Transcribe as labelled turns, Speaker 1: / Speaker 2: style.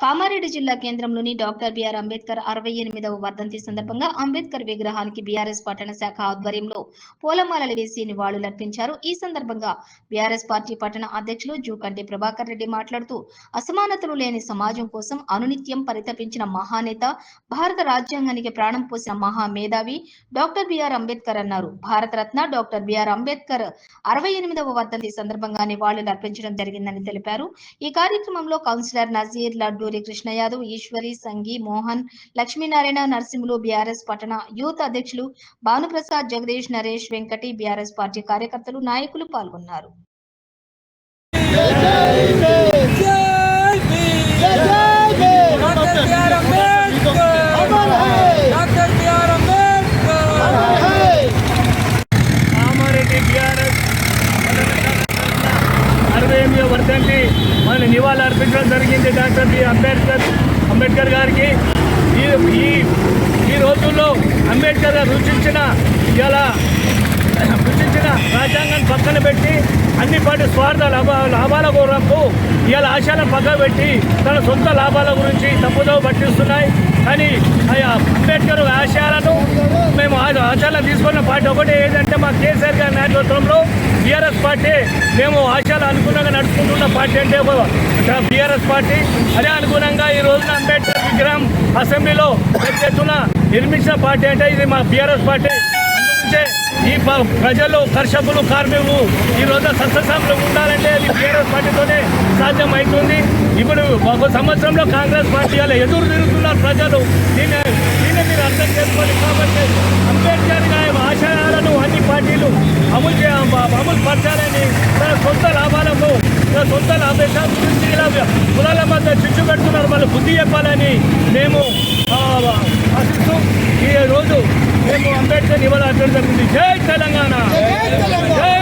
Speaker 1: కామారెడ్డి జిల్లా కేంద్రంలోని doctor BR Ambedkar అరవై ఎనిమిదవ వర్ధంతి సందర్భంగా అంబేద్కర్ విగ్రహానికి బీఆర్ఎస్ పట్టణ శాఖ ఆధ్వర్యంలో పూలమాలలు వేసి నివాళులర్పించారు. ఈ సందర్భంగా బీఆర్ఎస్ పార్టీ పట్టణ అధ్యక్షులు జూకంటి ప్రభాకర్ రెడ్డి మాట్లాడుతూ అసమానతలు లేని సమాజం కోసం అనునిత్యం పరితపించిన మహానేత భారత రాజ్యాంగానికి ప్రాణం పోసిన మహామేధావి డాక్టర్ బిఆర్ అంబేద్కర్ అన్నారు. భారతరత్న డాక్టర్ బిఆర్ అంబేద్కర్ అరవై ఎనిమిదవ వర్ధంతి సందర్భంగా నివాళులర్పించడం జరిగిందని తెలిపారు. ఈ కార్యక్రమంలో కౌన్సిలర్ నజీర్ లడ్డూరి కృష్ణ యాదవ్ ఈశ్వరి సంగి మోహన్ లక్ష్మీనారాయణ నరసింహులు బీఆర్ఎస్ పట్టణ యూత్ అధ్యక్షులు భానుప్రసాద్ జగదీష్ నరేష్ వెంకటి బీఆర్ఎస్ పార్టీ కార్యకర్తలు నాయకులు పాల్గొన్నారు.
Speaker 2: వర్ధల్లి భీమ్
Speaker 3: జరిగింది డాక్టర్ బి. అంబేద్కర్ అంబేద్కర్ గారికి. ఈ ఈ ఈ రోజుల్లో అంబేద్కర్ గారు రుచించిన ఇలా రుచించిన రాజ్యాంగాన్ని పక్కన పెట్టి అన్ని పాటి స్వార్థ లాభ లాభాల కొరకు ఇవాళ ఆశయాలను పక్కన పెట్టి తన సొంత లాభాల గురించి తప్పుదోవ పట్టిస్తున్నాయి. కానీ ఆయా అంబేద్కర్ ఆశయాలను మేము ఆ తీసుకున్న పార్టీ ఒకటి. ఏంటంటే మా కేసీఆర్ గారి నేతృత్వంలో బీఆర్ఎస్ పార్టీ మేము ఆశయాలు అనుగుణంగా నడుచుకుంటున్న పార్టీ అంటే ఒక బీఆర్ఎస్ పార్టీ. అదే అనుగుణంగా ఈ రోజున అంబేద్కర్ విగ్రహం అసెంబ్లీలో ఎత్తున నిర్మించిన పార్టీ అంటే ఇది మా బీఆర్ఎస్ పార్టీ. అందుకే ఈ ప- ప్రజలు కర్షకులు కార్మికులు ఈ రోజు సస్యశామలు ఉండాలంటే అది బీఆర్ఎస్ పార్టీతోనే సాధ్యమవుతుంది ఇప్పుడు ఒక సంవత్సరంలో కాంగ్రెస్ పార్టీ అలా ఎదురు తిరుగుతున్నారు ప్రజలు. దీన్ని దీన్ని మీరు అర్థం చేసుకోవాలి కాబట్టి అంబేద్కర్ గారి ఆశయాలను పార్టీలు అమలు చే అమలు పరచాలని తన సొంత లాభాలకు తన సొంత గురించి ఇలా కులాల మధ్య చిచ్చు పెడుతున్నారు. వాళ్ళు బుద్ధి చెప్పాలని మేము ఆశిస్తూ ఈ రోజు మేము అంబేద్కర్ ఇవాళ అర్థం జరిగింది జై తెలంగాణ! జై